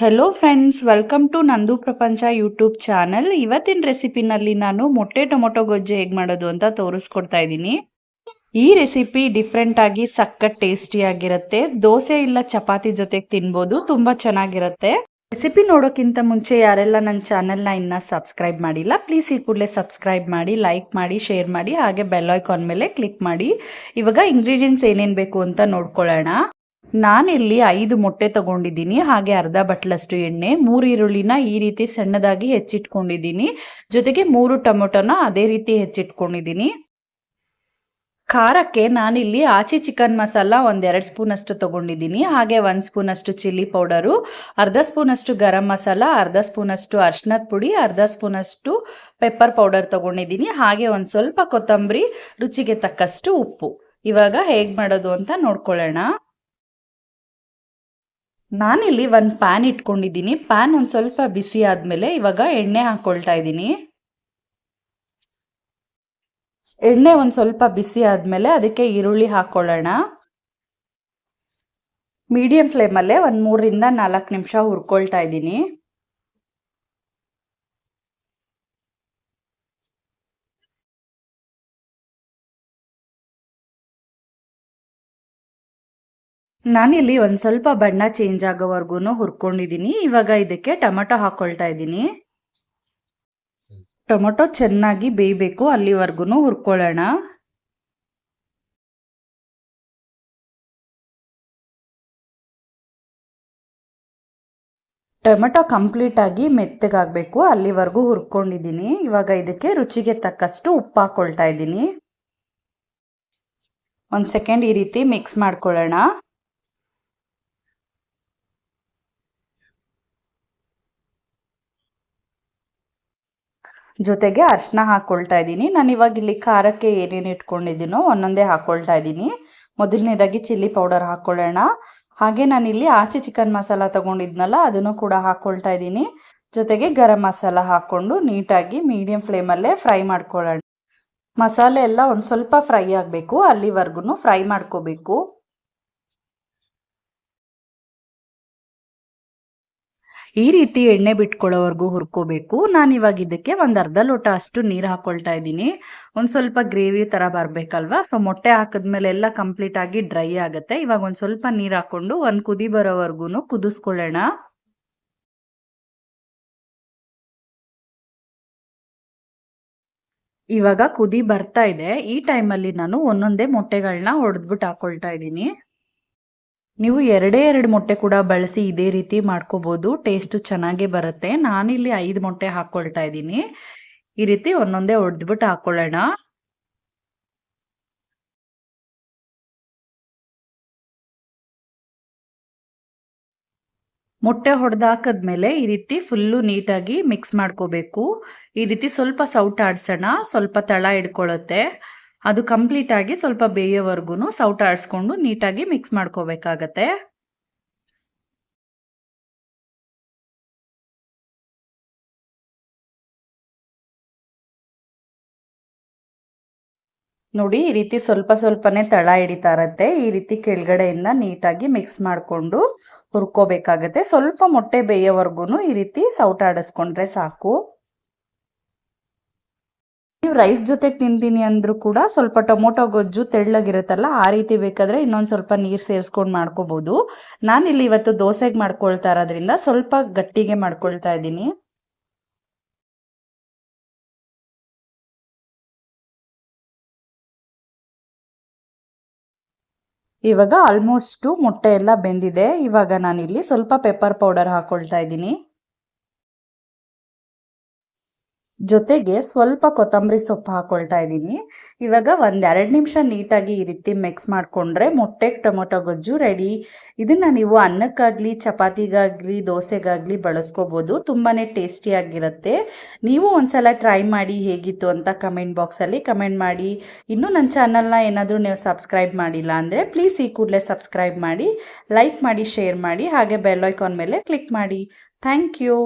Hello friends welcome to ನಂದು ಪ್ರಪಂಚ YouTube channel ಇವತ್ತಿನ ರೆಸಿಪಿನಲ್ಲಿ ನಾನು ಮೊಟ್ಟೆ ಟೊಮೊಟೊ ಗೊಜ್ಜೆ ಹೇಗೆ ಮಾಡೋದು ಅಂತ ತೋರಿಸ್ಕೊಡ್ತಾ ಇದ್ದೀನಿ. ಈ ರೆಸಿಪಿ ಡಿಫ್ರೆಂಟ್ ಆಗಿ ಸಖತ್ ಟೇಸ್ಟಿ ಆಗಿರುತ್ತೆ. ದೋಸೆ ಇಲ್ಲ ಚಪಾತಿ ಜೊತೆಗೆ ತಿನ್ಬೋದು, ತುಂಬಾ ಚೆನ್ನಾಗಿರುತ್ತೆ. ರೆಸಿಪಿ ನೋಡೋಕ್ಕಿಂತ ಮುಂಚೆ ಯಾರೆಲ್ಲ ನನ್ನ ಚಾನೆಲ್ನ ಇನ್ನ ಸಬ್ಸ್ಕ್ರೈಬ್ ಮಾಡಿಲ್ಲ ಪ್ಲೀಸ್ ಈ ಕೂಡಲೇ ಸಬ್ಸ್ಕ್ರೈಬ್ ಮಾಡಿ ಲೈಕ್ ಮಾಡಿ ಶೇರ್ ಮಾಡಿ, ಹಾಗೆ ಬೆಲ್ ಐಕಾನ್ ಮೇಲೆ ಕ್ಲಿಕ್ ಮಾಡಿ. ಇವಾಗ ಇಂಗ್ರೀಡಿಯೆಂಟ್ಸ್ ಏನೇನು ಬೇಕು ಅಂತ ನೋಡ್ಕೊಳ್ಳೋಣ. ನಾನಿಲ್ಲಿ ಐದು ಮೊಟ್ಟೆ ತಗೊಂಡಿದ್ದೀನಿ, ಹಾಗೆ ಅರ್ಧ ಬಟ್ಲಷ್ಟು ಎಣ್ಣೆ, ಮೂರು ಈರುಳ್ಳಿನ ಈ ರೀತಿ ಸಣ್ಣದಾಗಿ ಹೆಚ್ಚಿಟ್ಕೊಂಡಿದ್ದೀನಿ. ಜೊತೆಗೆ ಮೂರು ಟೊಮೊಟೊನ ಅದೇ ರೀತಿ ಹೆಚ್ಚಿಟ್ಕೊಂಡಿದ್ದೀನಿ. ಖಾರಕ್ಕೆ ನಾನಿಲ್ಲಿ ಆಚೆ ಚಿಕನ್ ಮಸಾಲ ಒಂದೆರಡು ಸ್ಪೂನ್ ಅಷ್ಟು ತಗೊಂಡಿದ್ದೀನಿ, ಹಾಗೆ ಒಂದು ಸ್ಪೂನ್ ಅಷ್ಟು ಚಿಲ್ಲಿ ಪೌಡರು, ಅರ್ಧ ಸ್ಪೂನಷ್ಟು ಗರಂ ಮಸಾಲ, ಅರ್ಧ ಸ್ಪೂನ್ ಅಷ್ಟು ಅರ್ಶಿನದ ಪುಡಿ, ಅರ್ಧ ಸ್ಪೂನಷ್ಟು ಪೆಪ್ಪರ್ ಪೌಡರ್ ತಗೊಂಡಿದ್ದೀನಿ, ಹಾಗೆ ಒಂದು ಸ್ವಲ್ಪ ಕೊತ್ತಂಬರಿ ರುಚಿಗೆ ತಕ್ಕಷ್ಟು ಉಪ್ಪು. ಇವಾಗ ಹೇಗೆ ಮಾಡೋದು ಅಂತ ನೋಡ್ಕೊಳ್ಳೋಣ. ನಾನಿಲ್ಲಿ ಒಂದು ಪ್ಯಾನ್ ಇಟ್ಕೊಂಡಿದ್ದೀನಿ. ಪ್ಯಾನ್ ಒಂದು ಸ್ವಲ್ಪ ಬಿಸಿ ಆದಮೇಲೆ ಇವಾಗ ಎಣ್ಣೆ ಹಾಕ್ಕೊಳ್ತಾ ಇದ್ದೀನಿ. ಎಣ್ಣೆ ಒಂದು ಸ್ವಲ್ಪ ಬಿಸಿ ಆದಮೇಲೆ ಅದಕ್ಕೆ ಈರುಳ್ಳಿ ಹಾಕ್ಕೊಳ್ಳೋಣ ಮೀಡಿಯಂ ಫ್ಲೇಮಲ್ಲೇ ಒಂದು ಮೂರರಿಂದ ನಾಲ್ಕು ನಿಮಿಷ ಹುರ್ಕೊಳ್ತಾ ಇದ್ದೀನಿ. ನಾನಿಲ್ಲಿ ಒಂದು ಸ್ವಲ್ಪ ಬಣ್ಣ ಚೇಂಜ್ ಆಗೋವರೆಗೂ ಹುರ್ಕೊಂಡಿದ್ದೀನಿ ಇವಾಗ ಇದಕ್ಕೆ ಟೊಮೆಟೊ ಹಾಕ್ಕೊಳ್ತಾ ಇದ್ದೀನಿ ಟೊಮೊಟೊ ಚೆನ್ನಾಗಿ ಬೇಯಬೇಕು ಅಲ್ಲಿವರೆಗೂ ಹುರ್ಕೊಳ್ಳೋಣ. ಟೊಮೆಟೊ ಕಂಪ್ಲೀಟ್ ಆಗಿ ಮೆತ್ತಗಾಗಬೇಕು, ಅಲ್ಲಿವರೆಗೂ ಹುರ್ಕೊಂಡಿದ್ದೀನಿ ಇವಾಗ ಇದಕ್ಕೆ ರುಚಿಗೆ ತಕ್ಕಷ್ಟು ಉಪ್ಪು ಹಾಕೊಳ್ತಾ ಇದ್ದೀನಿ ಒಂದು ಸೆಕೆಂಡ್ ಈ ರೀತಿ ಮಿಕ್ಸ್ ಮಾಡ್ಕೊಳ್ಳೋಣ. ಜೊತೆಗೆ ಅರ್ಶಿನ ಹಾಕ್ಕೊಳ್ತಾ ಇದ್ದೀನಿ. ನಾನು ಇವಾಗ ಇಲ್ಲಿ ಖಾರಕ್ಕೆ ಏನೇನು ಇಟ್ಕೊಂಡಿದ್ದೀನೋ ಒಂದೊಂದೇ ಹಾಕ್ಕೊಳ್ತಾ ಇದ್ದೀನಿ. ಮೊದಲನೇದಾಗಿ ಚಿಲ್ಲಿ ಪೌಡರ್ ಹಾಕ್ಕೊಳ್ಳೋಣ ಹಾಗೆ ನಾನಿಲ್ಲಿ ಆಚೆ ಚಿಕನ್ ಮಸಾಲ ತಗೊಂಡಿದ್ನಲ್ಲ, ಅದನ್ನು ಕೂಡ ಹಾಕ್ಕೊಳ್ತಾ ಇದ್ದೀನಿ. ಜೊತೆಗೆ ಗರಂ ಮಸಾಲ ಹಾಕ್ಕೊಂಡು ನೀಟಾಗಿ ಮೀಡಿಯಂ ಫ್ಲೇಮಲ್ಲೇ ಫ್ರೈ ಮಾಡ್ಕೊಳ್ಳೋಣ. ಮಸಾಲೆ ಎಲ್ಲ ಒಂದು ಸ್ವಲ್ಪ ಫ್ರೈ ಆಗಬೇಕು ಅಲ್ಲಿವರೆಗೂ ಫ್ರೈ ಮಾಡ್ಕೋಬೇಕು. ಈ ರೀತಿ ಎಣ್ಣೆ ಬಿಟ್ಕೊಳ್ಳೋವರೆಗೂ ಹುರ್ಕೋಬೇಕು. ನಾನು ಇವಾಗ ಇದಕ್ಕೆ ಒಂದು ಅರ್ಧ ಲೋಟ ಅಷ್ಟು ನೀರು ಹಾಕ್ಕೊಳ್ತಾ ಇದ್ದೀನಿ. ಒಂದು ಸ್ವಲ್ಪ ಗ್ರೇವಿ ಥರ ಬರಬೇಕಲ್ವಾ? ಸೊ ಮೊಟ್ಟೆ ಹಾಕಿದ್ಮೇಲೆ ಎಲ್ಲ ಕಂಪ್ಲೀಟ್ ಆಗಿ ಡ್ರೈ ಆಗುತ್ತೆ. ಇವಾಗ ಒಂದು ಸ್ವಲ್ಪ ನೀರು ಹಾಕ್ಕೊಂಡು ಒಂದು ಕುದಿ ಬರೋವರೆಗೂ ಕುದಿಸ್ಕೊಳ್ಳೋಣ. ಇವಾಗ ಕುದಿ ಬರ್ತಾ ಇದೆ. ಈ ಟೈಮಲ್ಲಿ ನಾನು ಒಂದೊಂದೇ ಮೊಟ್ಟೆಗಳನ್ನ ಹೊಡೆದ್ಬಿಟ್ಟು ಹಾಕೊಳ್ತಾ ಇದ್ದೀನಿ. ನೀವು ಎರಡೇ ಎರಡು ಮೊಟ್ಟೆ ಕೂಡ ಬಳಸಿ ಇದೇ ರೀತಿ ಮಾಡ್ಕೋಬೋದು. ಟೇಸ್ಟು ಚೆನ್ನಾಗೇ ಬರುತ್ತೆ. ನಾನಿಲ್ಲಿ ಐದು ಮೊಟ್ಟೆ ಹಾಕ್ಕೊಳ್ತಾ ಇದ್ದೀನಿ. ಈ ರೀತಿ ಒಂದೊಂದೇ ಒಡೆದ್ಬಿಟ್ಟು ಹಾಕ್ಕೊಳ್ಳೋಣ ಮೊಟ್ಟೆ ಹೊಡೆದಾಕದ್ಮೇಲೆ ಈ ರೀತಿ ಫುಲ್ಲು ನೀಟಾಗಿ ಮಿಕ್ಸ್ ಮಾಡ್ಕೋಬೇಕು. ಈ ರೀತಿ ಸ್ವಲ್ಪ ಸೌಟ್ ಆಡ್ಸೋಣ. ಸ್ವಲ್ಪ ತಳ ಹಿಡ್ಕೊಳ್ಳುತ್ತೆ ಅದು ಕಂಪ್ಲೀಟ್ ಆಗಿ ಸ್ವಲ್ಪ ಬೇಯೋವರೆಗೂ ಸೌಟ ಆಡಿಸ್ಕೊಂಡು ನೀಟಾಗಿ ಮಿಕ್ಸ್ ಮಾಡ್ಕೋಬೇಕಾಗತ್ತೆ. ನೋಡಿ, ಈ ರೀತಿ ಸ್ವಲ್ಪ ಸ್ವಲ್ಪನೇ ತಳ ಹಿಡಿತಾ ಇರತ್ತೆ. ಈ ರೀತಿ ಕೆಳಗಡೆಯಿಂದ ನೀಟಾಗಿ ಮಿಕ್ಸ್ ಮಾಡಿಕೊಂಡು ಹುರ್ಕೋಬೇಕಾಗತ್ತೆ. ಸ್ವಲ್ಪ ಮೊಟ್ಟೆ ಬೇಯೋವರೆಗೂ ಈ ರೀತಿ ಸೌಟ ಆಡಿಸ್ಕೊಂಡ್ರೆ ಸಾಕು. ನೀವು ರೈಸ್ ಜೊತೆಗೆ ತಿಂತೀನಿ ಅಂದರೂ ಕೂಡ ಸ್ವಲ್ಪ ಟೊಮೊಟೊ ಗೊಜ್ಜು ತೆಳ್ಳಗಿರುತ್ತಲ್ಲ, ಆ ರೀತಿ ಬೇಕಾದರೆ ಇನ್ನೊಂದು ಸ್ವಲ್ಪ ನೀರು ಸೇರಿಸ್ಕೊಂಡು ಮಾಡ್ಕೋಬೋದು. ನಾನಿಲ್ಲಿ ಇವತ್ತು ದೋಸೆಗೆ ಮಾಡ್ಕೊಳ್ತಾ ಇರೋದ್ರಿಂದ ಸ್ವಲ್ಪ ಗಟ್ಟಿಗೆ ಮಾಡ್ಕೊಳ್ತಾ ಇದ್ದೀನಿ. ಇವಾಗ ಆಲ್ಮೋಸ್ಟು ಮೊಟ್ಟೆ ಎಲ್ಲ ಬೆಂದಿದೆ. ಇವಾಗ ನಾನಿಲ್ಲಿ ಸ್ವಲ್ಪ ಪೆಪ್ಪರ್ ಪೌಡರ್ ಹಾಕೊಳ್ತಾ ಇದ್ದೀನಿ. ಜೊತೆಗೆ ಸ್ವಲ್ಪ ಕೊತ್ತಂಬರಿ ಸೊಪ್ಪು ಹಾಕೊಳ್ತಾ ಇದ್ದೀನಿ. ಇವಾಗ ಒಂದೆರಡು ನಿಮಿಷ ನೀಟಾಗಿ ಈ ರೀತಿ ಮಿಕ್ಸ್ ಮಾಡಿಕೊಂಡ್ರೆ ಮೊಟ್ಟೆ, ಟೊಮೊಟೊ, ಗೊಜ್ಜು ರೆಡಿ ಇದನ್ನು ನೀವು ಅನ್ನಕ್ಕಾಗಲಿ, ಚಪಾತಿಗಾಗಲಿ, ದೋಸೆಗಾಗಲಿ ಬಳಸ್ಕೋಬೋದು. ತುಂಬಾ ಟೇಸ್ಟಿಯಾಗಿರುತ್ತೆ. ನೀವು ಒಂದ್ಸಲ ಟ್ರೈ ಮಾಡಿ ಹೇಗಿತ್ತು ಅಂತ ಕಮೆಂಟ್ ಬಾಕ್ಸಲ್ಲಿ ಕಮೆಂಟ್ ಮಾಡಿ. ಇನ್ನೂ ನನ್ನ ಚಾನಲ್ನ ಏನಾದರೂ ನೀವು ಸಬ್ಸ್ಕ್ರೈಬ್ ಮಾಡಿಲ್ಲ ಅಂದರೆ ಪ್ಲೀಸ್ ಈ ಕೂಡಲೇ ಸಬ್ಸ್ಕ್ರೈಬ್ ಮಾಡಿ ಲೈಕ್ ಮಾಡಿ ಶೇರ್ ಮಾಡಿ, ಹಾಗೆ ಬೆಲ್ ಮೇಲೆ ಕ್ಲಿಕ್ ಮಾಡಿ. Thank you